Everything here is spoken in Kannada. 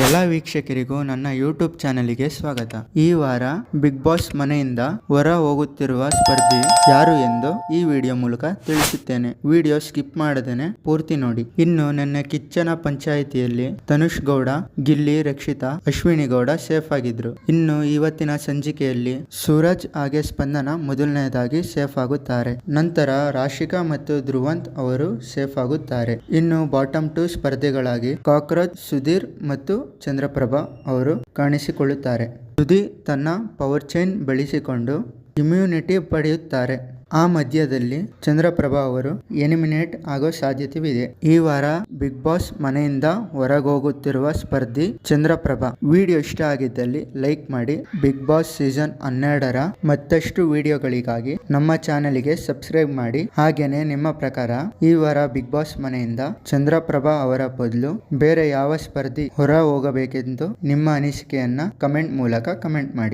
ಎಲ್ಲ ವೀಕ್ಷಕರಿಗೂ ನನ್ನ ಯೂಟ್ಯೂಬ್ ಚಾನೆಲ್ಗೆ ಸ್ವಾಗತ. ಈ ವಾರ ಬಿಗ್ ಬಾಸ್ ಮನೆಯಿಂದ ಹೊರ ಹೋಗುತ್ತಿರುವ ಸ್ಪರ್ಧಿ ಯಾರು ಎಂದು ಈ ವಿಡಿಯೋ ಮೂಲಕ ತಿಳಿಸುತ್ತೇನೆ. ವಿಡಿಯೋ ಸ್ಕಿಪ್ ಮಾಡದೇನೆ ಪೂರ್ತಿ ನೋಡಿ. ಇನ್ನು ನನ್ನ ಕಿಚ್ಚನ ಪಂಚಾಯಿತಿಯಲ್ಲಿ ತನುಷ್ ಗೌಡ, ಗಿಲ್ಲಿ, ರಕ್ಷಿತಾ, ಅಶ್ವಿನಿ ಗೌಡ ಸೇಫ್ ಆಗಿದ್ರು. ಇನ್ನು ಇವತ್ತಿನ ಸಂಚಿಕೆಯಲ್ಲಿ ಸೂರಜ್ ಹಾಗೆ ಸ್ಪಂದನ ಮೊದಲನೆಯದಾಗಿ ಸೇಫ್ ಆಗುತ್ತಾರೆ. ನಂತರ ರಾಶಿಕಾ ಮತ್ತು ಧ್ರುವಂತ್ ಅವರು ಸೇಫ್ ಆಗುತ್ತಾರೆ. ಇನ್ನು ಬಾಟಮ್ ಟು ಸ್ಪರ್ಧೆಗಳಾಗಿ ಕಾಕ್ರೋಚ್, ಸುಧೀರ್ ಮತ್ತು ಚಂದ್ರಪ್ರಭಾ ಅವರು ಕಾಣಿಸಿಕೊಳ್ಳುತ್ತಾರೆ. ಸುದಿ ತನ್ನ ಪವರ್ ಚೈನ್ ಬಳಸಿಕೊಂಡು ಇಮ್ಯುನಿಟಿ ಪಡೆಯುತ್ತಾರೆ. ಆ ಮಧ್ಯದಲ್ಲಿ ಚಂದ್ರಪ್ರಭಾ ಅವರು ಎನಿಮಿನೇಟ್ ಆಗೋ ಸಾಧ್ಯತೆವಿದೆ. ಈ ವಾರ ಬಿಗ್ ಬಾಸ್ ಮನೆಯಿಂದ ಹೊರಗೋಗುತ್ತಿರುವ ಸ್ಪರ್ಧಿ ಚಂದ್ರಪ್ರಭಾ. ವಿಡಿಯೋ ಇಷ್ಟ ಆಗಿದ್ದಲ್ಲಿ ಲೈಕ್ ಮಾಡಿ. ಬಿಗ್ ಬಾಸ್ ಸೀಸನ್ ಹನ್ನೆರಡರ ಮತ್ತಷ್ಟು ವಿಡಿಯೋಗಳಿಗಾಗಿ ನಮ್ಮ ಚಾನೆಲ್ಗೆ ಸಬ್ಸ್ಕ್ರೈಬ್ ಮಾಡಿ. ಹಾಗೇನೆ ನಿಮ್ಮ ಪ್ರಕಾರ ಈ ವಾರ ಬಿಗ್ ಬಾಸ್ ಮನೆಯಿಂದ ಚಂದ್ರಪ್ರಭಾ ಅವರ ಬದಲು ಬೇರೆ ಯಾವ ಸ್ಪರ್ಧಿ ಹೊರ ಹೋಗಬೇಕೆಂದು ನಿಮ್ಮ ಅನಿಸಿಕೆಯನ್ನ ಕಮೆಂಟ್ ಮೂಲಕ ಕಮೆಂಟ್ ಮಾಡಿ.